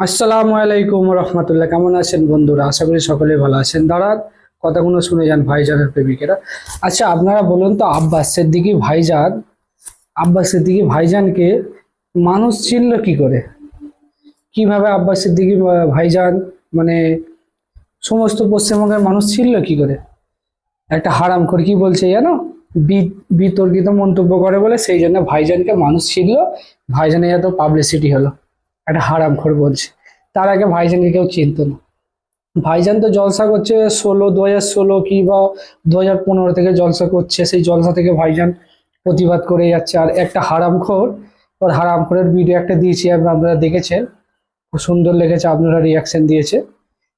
আসসালামু আলাইকুম রহমতুল্লাহ। কেমন আছেন বন্ধুরা? আশা করি সকলে ভালো আছেন। দাঁড়ান, কথাগুলো শুনে যান ভাইজানের প্রেমিকেরা। আচ্ছা আপনারা বলুন তো, আব্বাস সিদ্দিকি ভাইজান, আব্বাস সিদ্দিকি ভাইজানকে মানুষ চিনল কি করে? কীভাবে আব্বাস সিদ্দিকি ভাইজান মানে সমস্ত পশ্চিমবঙ্গের মানুষ চিনল কি করে? একটা হারাম করে কি বলছে জানো? বিতর্কিত মন্তব্য করে বলে, সেই জন্য ভাইজানকে মানুষ ছিল ভাইজানের এত পাবলিসিটি হলো। একটা হারাম খোর বলছে। তার আগে ভাইজানকে কেউ চিনতো না। ভাইজান তো জলসা করছে ষোলো দু হাজার ষোলো কি বা দু হাজার পনেরো থেকে জলসা করছে, সেই জলসা থেকে ভাইজান প্রতিবাদ করে যাচ্ছে। আর একটা হারামখোর, ওর হারামখোরের ভিডিও একটা দিয়েছি আপনারা দেখেছেন। খুব সুন্দর লেগেছে, আপনারা রিয়াকশন দিয়েছে।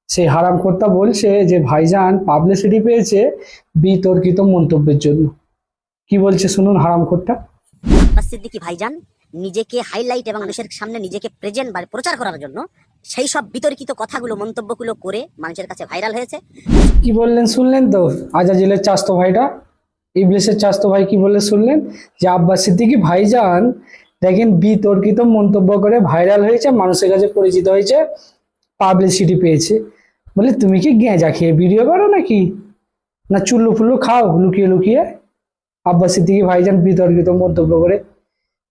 সেই হারামখোরটা বলছে যে, ভাইজান পাবলিসিটি পেয়েছে বিতর্কিত মন্তব্যের জন্য। কি বলছে শুনুন হারামখোরটা। ভাইজান? নিজেকে হাইলাইট এবং মানুষের সামনে নিজেকে প্রেজেন্ট বা প্রচার করার জন্য সেই সব বিতর্কিত কথাগুলো, মন্তব্যগুলো করে মানুষের কাছে ভাইরাল হয়েছে। কি বললেন, শুনলেন তো? আজাজিলের চাস্তো ভাইটা? ইবলিসের চাস্তো ভাই কি বললে শুনলেন? যে আব্বাস সিদ্দিকি ভাইজান দেখেন বিতর্কিত মন্তব্য করে ভাইরাল হয়েছে, মানুষের কাছে পরিচিত হয়েছে পাবলিসিটি পেয়েছে। বলে, তুমি কি গেঁজা খেয়ে ভিডিও করো নাকি? না চুল্লু ফুল্লু খাও, লুকিয়ে লুকিয়ে? আব্বাস সিদ্দিকি ভাইজান বিতর্কিত মন্তব্য করে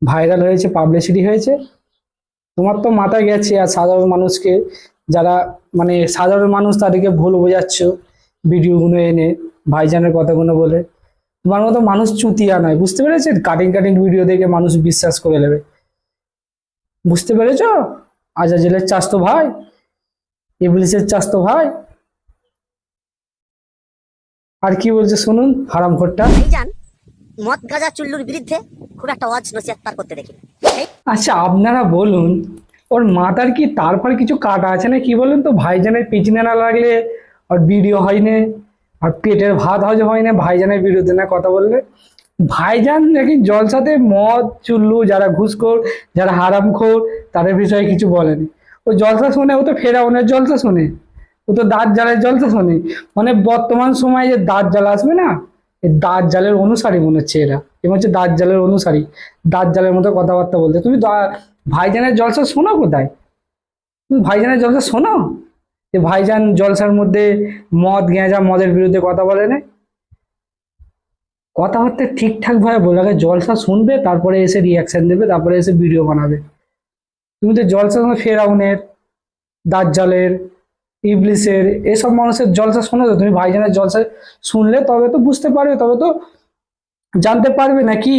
ভাইরাল হয়েছে পাবলিসিটি হয়েছে। তোমার তো মাথা গেছে আর সাধারণ মানুষকে, যারা মানে সাধারণ মানুষ তাদেরকে ভুল বোঝাচ্ছ ভিডিওগুলো এনে, ভাইজানের কথাগুলো বলে। তোমার মতো মানুষ চুতিয়া নয়, বুঝতে পেরেছেন? কাটিং কাটিং ভিডিও দেখে মানুষ বিশ্বাস করে নেবে। বুঝতে পেরেছ? আজাজেলের চাস্তো ভাই, ইবলিসের চাস্তো ভাই। আর কি বলছে শুনুন হারাম ঘরটা ভাইজান মদ গাঁজা চুল্লুর বিরুদ্ধে খুব একটা ওয়াজ নসিহত তার করতে দেখি আচ্ছা আপনারা বলুন, ওর মাথার কি তারপর কিছু কাটা আছে না কি বলুন তো? ভাইজানের পিছনে না লাগলে আর ভিডিও হয় না, আর পেটের ভাত হজম হয় না, ভাইজানের বিরুদ্ধে না কথা বললে? ভাইজান নাকি জলসাতে মদ, চুল্লু, যারা ঘুষখোর, যারা হারামখোর, তাদের বিষয়ে কিছু বলেনি। ও জলসা শোনে, ও তো ফেরাউনের জলসা শোনে, ও তো দাঁত জ্বালের জলসা শোনে। মানে বর্তমান সময়ে যে দাঁত জ্বালা আসবে না দাঁত জালের অনুসারী মনে হচ্ছে এরা। এবং হচ্ছে দাঁত জালের অনুসারী। দাঁত জালের মতো কথাবার্তা বলতে। তুমি ভাইজানের জলসা শোনো কোথায়? তুমি ভাইজানের জলসা শোনো? যে ভাইজান জলসার মধ্যে মদ গেঁজা মদের বিরুদ্ধে কথা বলে না। কথাবার্তা ঠিকঠাক ভাবে বলে আগে জলসা শুনবে, তারপরে এসে রিয়াকশন দেবে, তারপরে এসে ভিডিও বানাবে। তুমি তো জলসা ফেরাউনের জালের ইবলিসের, এসব মানুষের জলসা শোনো তো, তুমি ভাইজানের জলসা শুনলে তবে তো বুঝতে পারবে, তবে তো জানতে পারবে নাকি?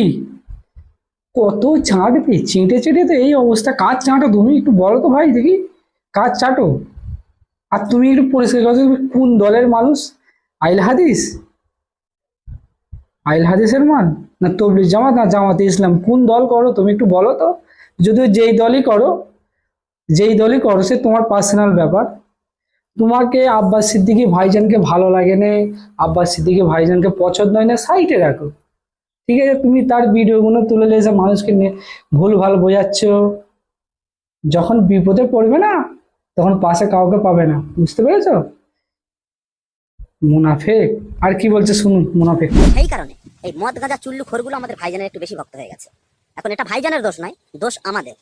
কত চাঁটবে চেটে চেটে তো এই অবস্থা কাজ চাঁটো তুমি একটু বলো তো ভাই দেখি কাজ চাটো। আর তুমি একটু পরিষ্কার করো তুমি কোন দলের মানুষ? আইল হাদিস? আইল হাদিসের মান? না তবলিগ জামাত, না জামাতে ইসলাম? কোন দল করো, তুমি একটু বলো তো। যদিও যেই দলই করো, যেই দলই করো, সে তোমার পার্সোনাল ব্যাপার। তোমাকে আব্বাস সিদ্দিকি ভাইজানকে ভালো লাগে না আব্বাস সিদ্দিকি ভাইজানকে পছন্দ হয় না সাইটে রাখো। ঠিক আছে, তুমি তার ভিডিওগুলো তুলে নিয়ে মানুষকে নিয়ে ভুল ভালো বোঝাচ্ছ। যখন বিপদে পড়বে না, তখন পাশে কাউকে পাবে না। বুঝতে পেরেছ? মুনাফেক। আর কি বলছে শুনুন, মুনাফেক। সেই কারণে এই মদ গাঁজা চুল্লু খোরগুলো আমাদের ভাইজানের একটু বেশি ভক্ত হয়ে গেছে। এখন এটা ভাইজানের দোষ নয়, দোষ আমাদের।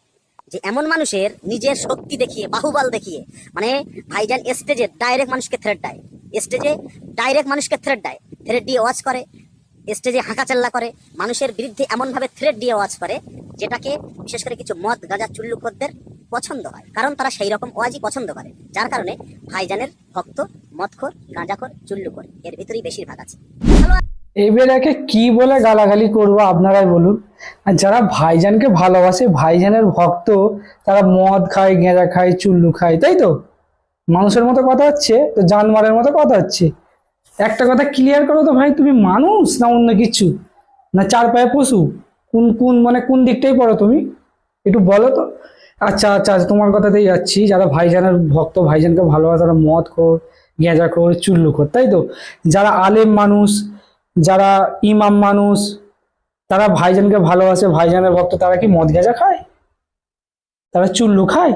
যে এমন মানুষের নিজের শক্তি দেখিয়ে, বাহুবল দেখিয়ে মানে ভাইজান স্টেজে ডাইরেক্ট মানুষকে থ্রেড দেয়। স্টেজে ডাইরেক্ট মানুষকে থ্রেড দেয়। থ্রেড দিয়ে ওয়াচ করে, স্টেজে হাঁকাচাল্লা করে। মানুষের বিরুদ্ধে এমনভাবে থ্রেড দিয়ে ওয়াজ করে, যেটাকে বিশেষ করে কিছু মদ, গাঁজা চুল্লুখোরদের পছন্দ হয়। কারণ তারা সেই রকম ওয়াজই পছন্দ করে। যার কারণে ভাইজানের ভক্ত, মদখোর, গাঁজাখোর চুল্লুখোর এর ভিতরেই বেশিরভাগ আছে। এবারে কি বলে গালাগালি করব আপনারাই বলুন। আর যারা ভাইজানকে ভালোবাসে ভাইজানের ভক্ত তারা মদ খায় গেঁজা খায় চুল্লু খায় তাই তো? মানুষের মতো কথা হচ্ছে তো জানমারের মতো কথা হচ্ছে। একটা কথা ক্লিয়ার করো তো ভাই তুমি মানুষ না অন্য কিছু? না চার পায়ে পশু? কোন কোন মানে কোন দিকটাই পড়ো তুমি? একটু বলো তো। আচ্ছা আচ্ছা আচ্ছা, তোমার কথাতেই যাচ্ছি। যারা ভাইজানের ভক্ত ভাইজানকে ভালোবাসে তারা মদ খোর গেঁজা খোর চুল্লু খোর তাই তো? যারা আলেম মানুষ যারা ইমাম মানুষ, তারা ভাইজানকে ভালোবাসে, ভাইজানের ভক্ত, তারা কি মদ গেঁজা খায়? তারা চুল্লু খায়?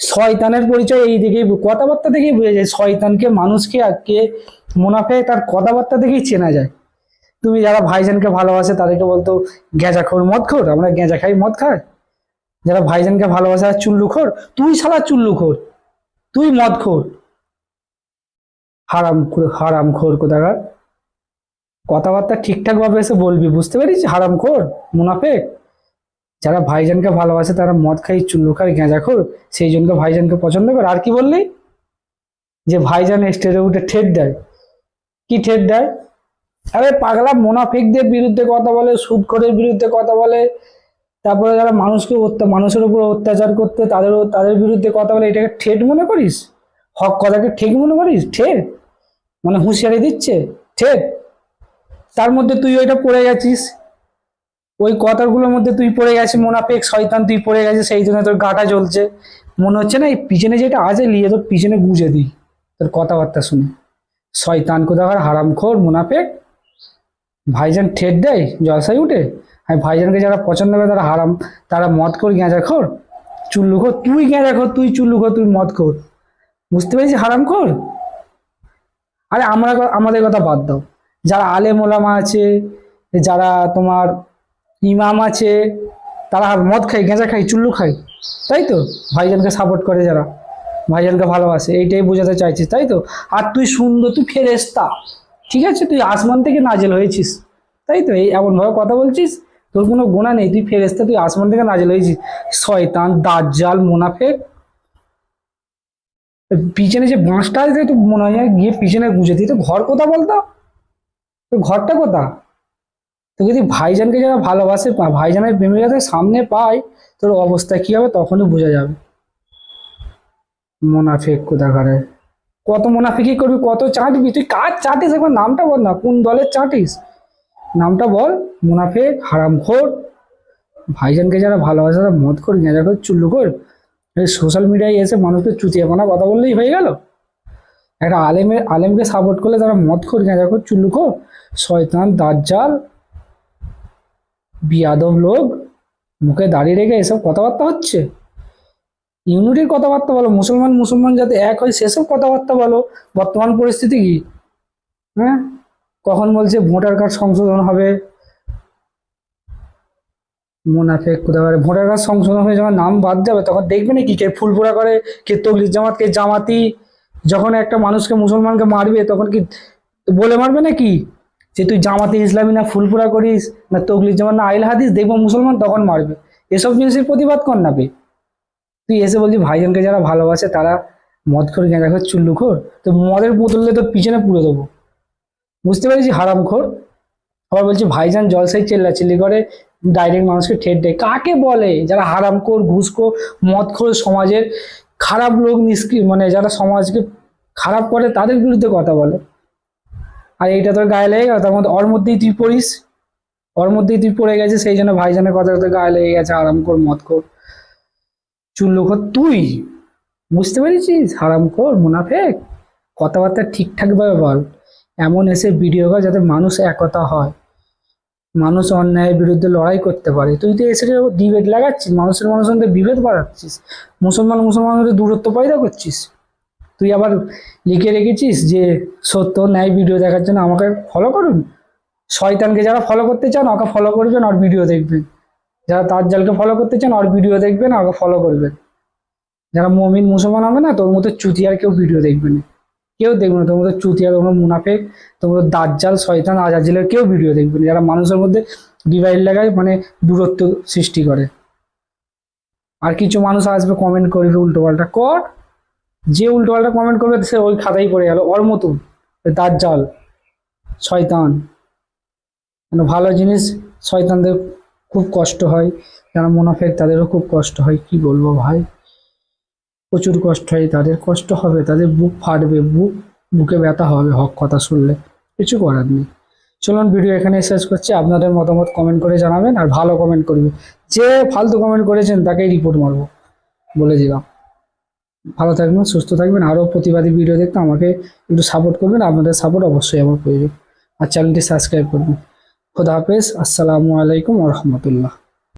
শয়তানের পরিচয় এই দিকেই কথাবার্তা থেকেই বোঝা যায়। শয়তানকে মানুষকে আর কে মুনাফে, তার কথাবার্তা থেকেই চেনা যায়। তুমি যারা ভাইজানকে ভালোবাসে, তাদেরকে বলতো গেঁজা খোর মদ খোর আমরা গেঁজা খাই, মদ খাই। যারা ভাইজানকে ভালোবাসে, আর চুল্লুখোর, তুই শালা চুল্লুখোর, তুই মদ খোর হারাম হারাম খোর কোথাকার? কথাবার্তা ঠিকঠাক ভাবে এসে বলবি, বুঝতে পারিস হারাম খোর মুনাফেক। যারা ভাইজানকে ভালোবাসে, তারা মদ খাই গেঁজা খোর, সেই জন্য ভাইজানকে পছন্দ করে। আর কি বললি? যে ভাইজান স্টেজে উঠে ঠেট দেয়। কি ঠেট দেয়? আরে পাগলা মোনাফেকদের বিরুদ্ধে কথা বলে, সুদখোরের বিরুদ্ধে কথা বলে। তারপরে যারা মানুষকে মানুষের উপর অত্যাচার করতে, তাদের তাদের বিরুদ্ধে কথা বলে, এটাকে ঠেট মনে করিস? হক কথাকে ঠিক মনে করিস? ঠেট? মানে হুঁশিয়ারি দিচ্ছে? ঠেট? তার মধ্যে তুই ওইটা পড়ে গেছিস। ওই কথাগুলোর মধ্যে তুই পড়ে গেছিস, মোনাফেক, শয়তান, তুই পড়ে গেছিস, সেই জন্য তোর গাটা জ্বলছে। মনে হচ্ছে না এই পিছনে যেটা আছে নিয়ে তোর পিছনে গুজে দিই। তোর কথাবার্তা শুনে। শয়তান কোথাকার হারামখোর, মুনাফেক। ভাইজান ঠেট দেয়, জলসায় উঠে। আর ভাইজানকে যারা পছন্দ করে তারা হারাম, তারা মদ কর গেঁজা খোর চুল্লু খোর তুই গেঁজা খোর তুই চুল্লু খোর তুই মদ খোর বুঝতে পেরেছিস হারাম খোর আরে আমরা আমাদের কথা বাদ দাও। যারা আলেম ওলামা আছে, যারা তোমার ইমাম আছে, তারা মদ খায়, গেঁজা খায়, চুল্লু খায়, তাই তো? ভাইজানকে সাপোর্ট করে যারা, ভাইজানকে ভালোবাসে, এইটাই বোঝাতে চাইছিস তাই তো? আর তুই সুন্দর, তুই ফেরেস্তা ঠিক আছে? তুই আসমান থেকে নাজেল হয়েছিস, তাই তো? এই এমনভাবে কথা বলছিস, তোর কোনো গোনা নেই, তুই ফেরেস্তা তুই আসমান থেকে নাজেল হয়েছিস। শয়তান, দাজ্জাল, মোনাফেক, পিছনে যে বাঁশটা আছে তো মনে হয় গিয়ে পিছনে গুঁজে দিই তো ঘর কোথা বলতো? তো ঘরটা কোথা তো যদি ভাইজানকে যারা ভালোবাসে ভাইজানের প্রেমিকা সামনে পায়, তোর অবস্থা কি হবে তখনই বোঝা যাবে। মোনাফেক কোথাকারে? কত মোনাফিকি করবি, কত চাটবি, তুই কার চাটিস? একবার নামটা বল না, কোন দলের চাটিস? নামটা বল, মুনাফেক হারামখোর ভাইজানকে যারা ভালোবাসে, তারা মদ কর গেঁজা কর চুল্লু কর সোশ্যাল মিডিয়ায় এসে মানুষকে চুতিয়ে পানা কথা বললেই হয়ে গেল। একটা আলেমের আলেমকে সাপোর্ট করলে তারা মদ খোর গেঁজা কর চুল্লু খোর, শয়তান, দাজ্জাল, বিয়াদব লোক, মুখে দাঁড়িয়ে রেখে এসব কথাবার্তা হচ্ছে? ইউনিটির কথাবার্তা বলো, মুসলমান মুসলমান যাতে এক হয়, সেসব কথাবার্তা বলো। বর্তমান পরিস্থিতি কি? হ্যাঁ? কখন বলছে ভোটার কার্ড সংশোধন হবে? মুনাফেক কোথাও ভোটার কার্ড সংশোধন হয়ে যখন নাম বাদ যাবে, তখন দেখবে না কি কে ফুলপুরা করে, কে তগলির জামাত, কে জামাতি যখন একটা মানুষকে মুসলমানকে মারবে, তখন কি বলে মারবে না কি যে তুই জামাতে ইসলামী না, ফুলপুরা করিস, না তগলির জামাত, না আইল হাদিস, দেখব মুসলমান তখন মারবে। এসব জিনিসের প্রতিবাদ কর না তুই এসে বলছি ভাইজানকে যারা ভালোবাসে, তারা মদ খোর, গেঁজা খোর, চুল্লু খোর, তো মদের বোতলে তোর পিছনে পুড়ে দেবো। বুঝতে পেরেছি হারাম খোর? আবার বলছি, ভাইজান জলসাই চেল্লাচিল্লি করে ডাইরেক্ট মানুষকে ঠেট দেয়। কাকে বলে? যারা হারামখোর ঘুষখোর মদখোর সমাজের খারাপ লোক নিষ্ক্রিয় মানে যারা সমাজকে খারাপ করে তাদের বিরুদ্ধে কথা বলে। আর এইটা তোর গায়ে লেগে গেল? তার মধ্যে ওর মধ্যেই তুই পড়িস। ওর মধ্যেই তুই পড়ে গেছিস, সেই জন্য ভাইজানের কথা তোর গায়ে লেগে গেছে। আরামখোর মদখোর চুল্লুখোর তুই? বুঝতে পেরেছিস? আরাম কর মুনাফেক কথাবার্তা ঠিকঠাক ভাবে বল। এমন এসে ভিডিও কর যাতে মানুষ একতা হয়। মানুষ অন্যায়ের বিরুদ্ধে লড়াই করতে পারে। তুই তো এসে ডিবেট লাগাচ্ছিস, মানুষের মানুষের মধ্যে বিভেদ বাড়াচ্ছিস, মুসলমান মুসলমানের মধ্যে দূরত্ব পয়দা করছিস। তুই আবার লিখে রেখেছিস যে সত্য ন্যায় ভিডিও দেখার জন্য আমাকে ফলো করুন। শয়তানকে যারা ফলো করতে চান, ওকে ফলো করবেন আর ভিডিও দেখবেন। যারা তার জালকে ফলো করতে চান, আর ভিডিও দেখবেন, আর ওকে ফলো করবেন। যারা মমিন মুসলমান হবে না, তোর মতো চুতিয়ার কেউ ভিডিও দেখবে না। কেউ দেখবে না। মতো চুতিয়া, তোমরা মুনাফেক, তোমরা দাজ্জাল, শয়তান, আজাজিলের কেউ ভিডিও দেখবে না। যারা মানুষের মধ্যে ডিভাইড লাগায় মানে দূরত্ব সৃষ্টি করে। আর কিছু মানুষ আসবে কমেন্ট করবে উল্টো পাল্টা। কর। যে উল্টো পাল্টা কমেন্ট করবে, সে ওই খাতাই পড়ে গেল। ওর মতন। দাজ্জাল, শয়তান। মানে ভালো জিনিস শয়তানদের খুব কষ্ট হয়। যারা মুনাফেক, তাদেরও খুব কষ্ট হয়। কি বলব ভাই? প্রচুর কষ্ট হয়, তাদের কষ্ট হবে, তাদের বুক ফাটবে, বুক, বুকে ব্যথা হবে, হক কথা শুনলে। কিছু করার নেই। চলুন ভিডিও এখানে শেষ করছি। আপনাদের মতামত কমেন্ট করে জানাবেন আর ভালো কমেন্ট করবে। যে ফালতু কমেন্ট করেছেন, তাকেই রিপোর্ট মারবো। বলে দিলাম। ভালো থাকবেন, সুস্থ থাকবেন। আরও প্রতিবাদী ভিডিও দেখতে আমাকে একটু সাপোর্ট করবেন। আপনাদের সাপোর্ট অবশ্যই আমার প্রয়োজন। আর চ্যানেলটি সাবস্ক্রাইব করবেন। খোদা হাফেজ। আসসালামু আলাইকুম রহমতুল্লাহ।